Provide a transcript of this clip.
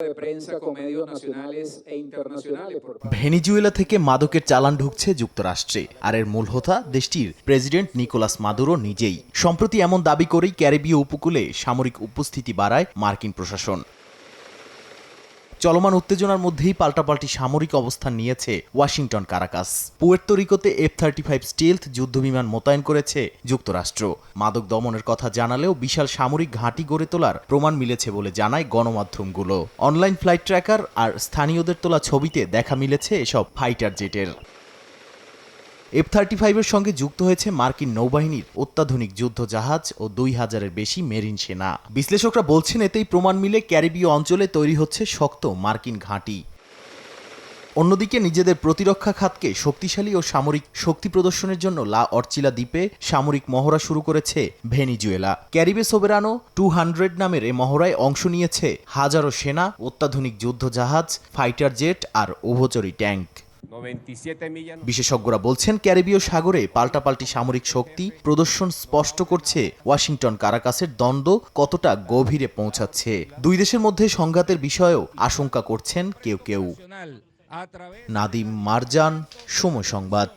e Venezuela থেকে মাদকের চালান ঢুকছে যুক্তরাষ্ট্রে। আর এর মূল হোতা দেশটির প্রেসিডেন্ট নিকোলাস মাদুরো নিজেই। সম্প্রতি এমন দাবি করেই ক্যারিবীয় উপকূলে সামরিক উপস্থিতি বাড়ায় মার্কিন প্রশাসন। চলমান উত্তেজনার মধ্যেই পাল্টাপাল্টি সামরিক অবস্থান নিয়েছে ওয়াশিংটন কারাকাস। পুয়ের্তো রিকোতে এফ থার্টি ফাইভ স্টিলথ যুদ্ধবিমান মোতায়েন করেছে যুক্তরাষ্ট্র। মাদক দমনের কথা জানালেও বিশাল সামরিক ঘাঁটি গড়ে তোলার প্রমাণ মিলেছে বলে জানায় গণমাধ্যমগুলো। অনলাইন ফ্লাইট ট্র্যাকার আর স্থানীয়দের তোলা ছবিতে দেখা মিলেছে এসব ফাইটার জেটের। এফ থার্টি ফাইভের সঙ্গে যুক্ত হয়েছে মার্কিন নৌবাহিনীর অত্যাধুনিক যুদ্ধ জাহাজ ও দুই হাজারের বেশি মেরিন সেনা। বিশ্লেষকরা বলছেন এতেই প্রমাণ মিলে ক্যারিবীয় অঞ্চলে তৈরি হচ্ছে শক্ত মার্কিন ঘাঁটি। অন্যদিকে নিজেদের প্রতিরক্ষা খাতকে শক্তিশালী ও সামরিক শক্তি প্রদর্শনের জন্য লা অর্চিলা দ্বীপে সামরিক মহড়া শুরু করেছে ভেনিজুয়েলা। ক্যারিবে সোবেরানো টু হান্ড্রেড নামের এ মহড়ায় অংশ নিয়েছে হাজারো সেনা, অত্যাধুনিক যুদ্ধ জাহাজ, ফাইটার জেট আর উভচরী ট্যাঙ্ক। 97 millas. বিশেষজ্ঞরা বলছেন ক্যারিবীয় সাগরে পাল্টাপাল্টি সামরিক শক্তি প্রদর্শন স্পষ্ট করছে ওয়াশিংটন কারাকাসের দ্বন্দ্ব কতটা গভীরে পৌঁছাচ্ছে। দুই দেশের মধ্যে সংঘাতের বিষয়েও আশঙ্কা করছেন কেউ কেউ। নাদিম মারজান সময় সংবাদ।